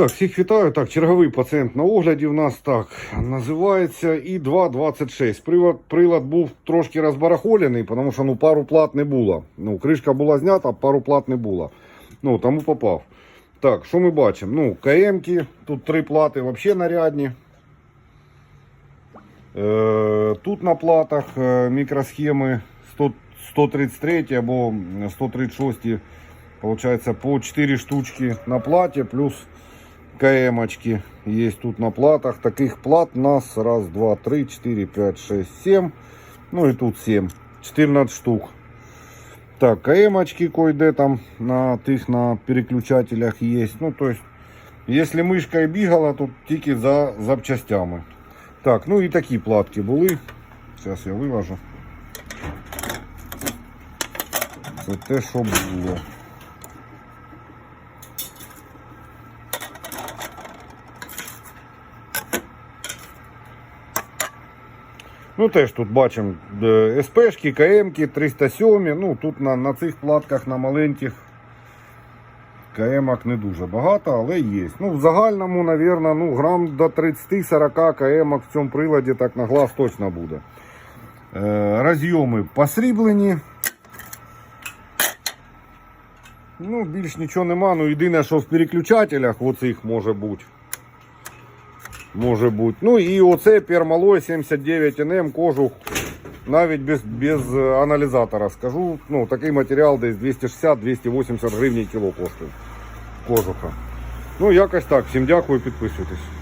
Так, всіх вітаю. Так, черговий пацієнт на огляді в нас так називається І226. Прилад, прилад був трошки розбарахолений, тому що ну, пару плат не було. Ну, кришка була знята, пару плат не було. Ну, тому попав. Так, що ми бачимо? Ну, КМки, тут три плати взагалі нарядні. Е, тут на платах е, мікросхеми 100, 133 або 136, получается по 4 штучки на плате, плюс КМочки есть тут на платах. Таких плат у нас раз, два, три, четыре, пять, шесть, семь. Ну и тут 7. 14 штук. Так, КМочки кое-де там на тих на переключателях есть. Ну, то есть, если мишка і бігала, то тільки за запчастями. Так, ну і такі платки були. Зараз я виважу. Це те, що було. Ну, теж тут бачимо е, СПшки, КМки, 307. Ну, тут на, на цих платках на маленьких КМок не дуже багато, але є. Ну, в загальному, мабуть, ну, грам до 30-40 КМок в цьому приладі так на глаз точно буде. Е, розйоми посріблені. Ну, більш нічого нема. Ну, єдине, що в переключателях оцих може бути. Може бути. Ну і оце пермалой 79НМ кожух. Навіть без, без е, аналізатора скажу. Ну, такий матеріал десь 260-280 гривень кіло коштує. Кожуха. Ну, якось так. Всім дякую, підписуйтесь.